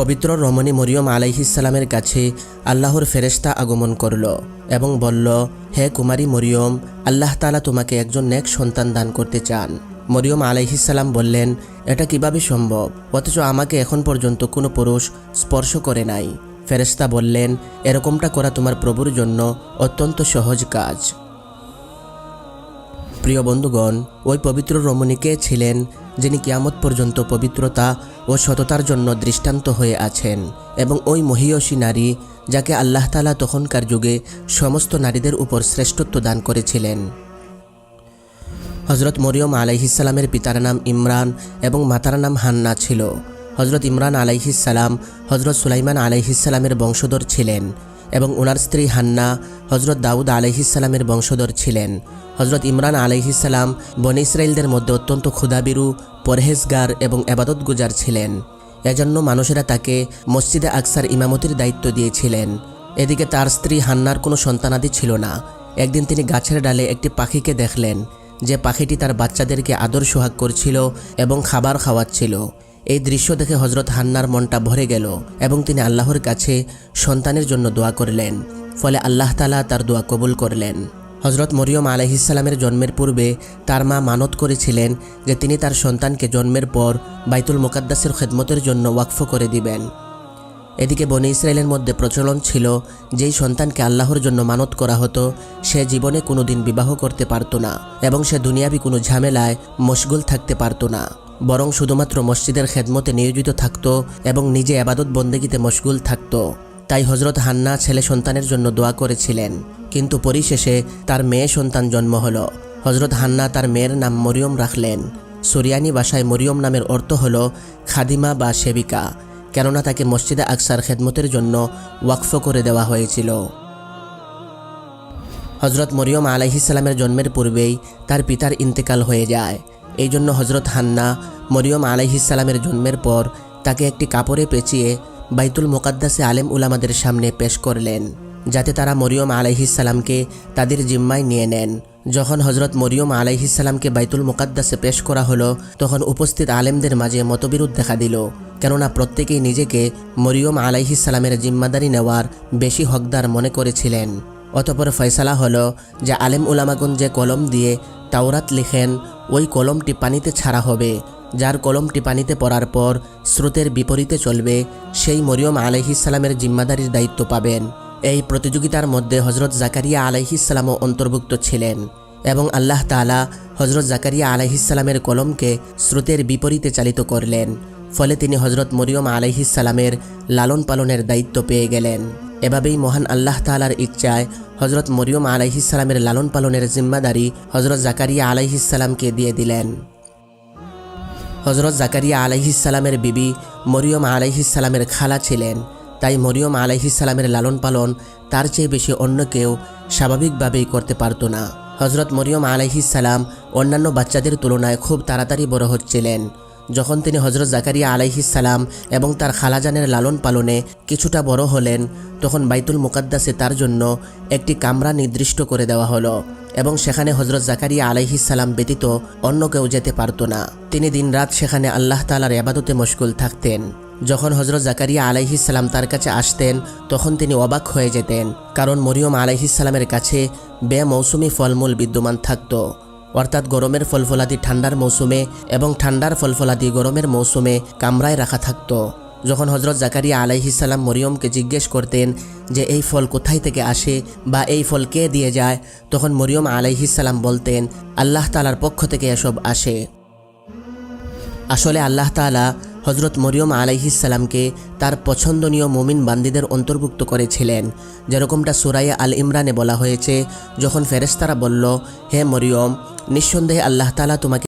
পবিত্র রমণী মরিয়ম আলাইহিসালামের কাছে আল্লাহর ফেরেশতা আগমন করল এবং বলল, হে কুমারী মরিয়ম, আল্লাহ তালা তোমাকে একজন নেক সন্তান দান করতে চান। মরিয়ম আলাইহিসাল্লাম বললেন, এটা কীভাবে সম্ভব? অথচ আমাকে এখন পর্যন্ত কোনো পুরুষ স্পর্শ করে নাই। ফেরেশতা বললেন, এরকমটা করা তোমার প্রভুর জন্য অত্যন্ত সহজ কাজ। প্রিয় বন্ধুগণ, ওই পবিত্র রমণীকে ছিলেন যিনি কিয়ামত পর্যন্ত পবিত্রতা ও সততার জন্য দৃষ্টান্ত হয়ে আছেন এবং ওই মহিয়সী নারী যাকে আল্লাহ তালা তখনকার যুগে সমস্ত নারীদের উপর শ্রেষ্ঠত্ব দান করেছিলেন। হজরত মরিয়ম আলাইহিসালামের পিতার নাম ইমরান এবং মাতার নাম হান্না ছিল। হজরত ইমরান আলাইহিসালাম হজরত সুলাইমান আলাইহিসালামের বংশধর ছিলেন। এবং ওনার স্ত্রী হান্না হজরত দাউদ আলাইহিসালামের বংশধর ছিলেন। হজরত ইমরান আলাইহিসাল্লাম বন ইসরায়েলদের মধ্যে অত্যন্ত ক্ষুধাবিরু, পরহেজগার এবং এবাদত গুজার ছিলেন। এজন্য মানুষেরা তাকে মসজিদে আকসার ইমামতির দায়িত্ব দিয়েছিলেন। এদিকে তার স্ত্রী হান্নার কোনো সন্তানাদি ছিল না। একদিন তিনি গাছের ডালে একটি পাখিকে দেখলেন। যে পাখিটি তার বাচ্চাদেরকে আদর সোহাগ করছিল এবং খাবার খাওয়াচ্ছিল। এই দৃশ্য দেখে হজরত হান্নার মনটা ভরে গেল এবং তিনি আল্লাহর কাছে সন্তানের জন্য দোয়া করলেন। ফলে আল্লাহ তালা তার দোয়া কবুল করলেন। হজরত মরিয়ম আলহিসাল্লামের জন্মের পূর্বে তার মা মানত করেছিলেন যে তিনি তার সন্তানকে জন্মের পর বাইতুল মোকাদ্দাসের খেদমতের জন্য ওয়াকফ করে দিবেন। এদিকে বনে ইসরায়েলের মধ্যে প্রচলন ছিল যেই সন্তানকে আল্লাহর জন্য মানত করা হতো, সে জীবনে কোনো দিন বিবাহ করতে পারতো না এবং সে দুনিয়াবি কোনো ঝামেলায় মশগুল থাকতে পারতো না। বরং শুধুমাত্র মসজিদের খেদমতে নিয়োজিত থাকত এবং নিজে আবাদত বন্দেগিতে মশগুল থাকত। তাই হজরত হান্না ছেলে সন্তানের জন্য দোয়া করেছিলেন। কিন্তু পরিশেষে তার মেয়ে সন্তান জন্ম হল। হজরত হান্না তার মেয়ের নাম মরিয়ম রাখলেন। সুরিয়ানি ভাষায় মরিয়ম নামের অর্থ হল খাদিমা বা সেবিকা, কেননা তাকে মসজিদে আকসার খেদমতের জন্য ওয়াকফ করে দেওয়া হয়েছিল। হজরত মরিয়ম আলাইহিসাল্লামের জন্মের পূর্বেই তার পিতার ইন্তেকাল হয়ে যায়। এই জন্য হজরত হান্না মরিয়ম আলাইহিসাল্লামের জন্মের পর তাকে একটি কাপড়ে পেঁচিয়ে বাইতুল মোকাদ্দাসে আলেম উলামাদের সামনে পেশ করলেন, যাতে তারা মরিয়ম আলাইহিসাল্লামকে তাদের জিম্মায় নিয়ে নেন। যখন হজরত মরিয়ম আলাইহিসাল্লামকে বাইতুল মোকাদ্দাসে পেশ করা হলো, তখন উপস্থিত আলেমদের মাঝে মতবিরোধ দেখা দিল, কেননা প্রত্যেকেই নিজেকে মরিয়ম আলাইহিসাল্লামের জিম্মাদারি নেওয়ার বেশি হকদার মনে করেছিলেন। অতপর ফয়সালা হলো যে আলেম উলামাগুন যে কলম দিয়ে তাওরাত লিখেন ওই কলমটি পানিতে ছাড়া হবে, যার কলমটি পানিতে পড়ার পর স্রোতের বিপরীতে চলবে, সেই মরিয়ম আলাইহিসাল্লামের জিম্মাদারির দায়িত্ব পাবেন। এই প্রতিযোগিতার মধ্যে হজরত জাকারিয়া আলাইহিসাল্লামও অন্তর্ভুক্ত ছিলেন এবং আল্লাহ তালা হজরত জাকারিয়া আলাইহিসাল্লামের কলমকে স্রোতের বিপরীতে চালিত করলেন, ফলে তিনি হজরত মরিয়ম আলাইহিসাল্লামের লালন পালনের দায়িত্ব পেয়ে গেলেন। এভাবেই মহান আল্লাহ তালার ইচ্ছায় হজরত মরিয়ম আলাইহিসাল্লামের লালন পালনের জিম্মাদারি হজরত জাকারিয়া আলাইহিসাল্লামকে দিয়ে দিলেন। হজরত জাকারিয়া আলাইহিসাল্লামের বিবি মরিয়ম আলাইহিসাল্লামের খালা ছিলেন, তাই মরিয়ম আলাইহিসাল্লামের লালন পালন তার চেয়ে বেশি অন্য কেউ স্বাভাবিকভাবেই করতে পারতো না। হজরত মরিয়ম আলাইহিসাল্লাম অন্যান্য বাচ্চাদের তুলনায় খুব তাড়াতাড়ি বড় হচ্ছিলেন। যখন তিনি হজরত জাকারিয়া আলাইহিসাল্লাম এবং তার খালাজানের লালন পালনে কিছুটা বড় হলেন, তখন বাইতুল মুকাদ্দাসে তার জন্য একটি কামরা নির্দিষ্ট করে দেওয়া হলো এবং সেখানে হজরত জাকারিয়া আলাইহিসাল্লাম ব্যতীত অন্য কেউ যেতে পারতো না। তিনি দিনরাত সেখানে আল্লাহ তালার আবাদতে মশগুল থাকতেন। যখন হজরত জাকারিয়া আলাইহিসাল্লাম তার কাছে আসতেন, তখন তিনি অবাক হয়ে যেতেন, কারণ মরিয়ম আলাইহিসাল্লামের কাছে বেমৌসুমি ফলমূল বিদ্যমান থাকত। অর্থাৎ গরমের ফলফলাদি ঠান্ডার মৌসুমে এবং ঠান্ডার ফলফলাদি গরমের মৌসুমে কামরায় রাখা থাকত। যখন হজরত জাকারিয়া আলাইহিসাল্লাম মরিয়মকে জিজ্ঞেস করতেন যে, এই ফল কোথায় থেকে আসে বা এই ফল কে দিয়ে যায়? তখন মরিয়ম আলাইহিসাল্লাম বলতেন, আল্লাহ তালার পক্ষ থেকে এসব আসে। আসলে আল্লাহ তালা হজরত মরিয়ম আলাইহিসাল্লামকে তার পছন্দনীয় মোমিন বান্দিদের অন্তর্ভুক্ত করেছিলেন। যেরকমটা সুরাইয়া আল ইমরানে বলা হয়েছে, যখন ফেরেস্তারা বলল, হে মরিয়ম, নিঃসন্দেহে আল্লাহ তালা তোমাকে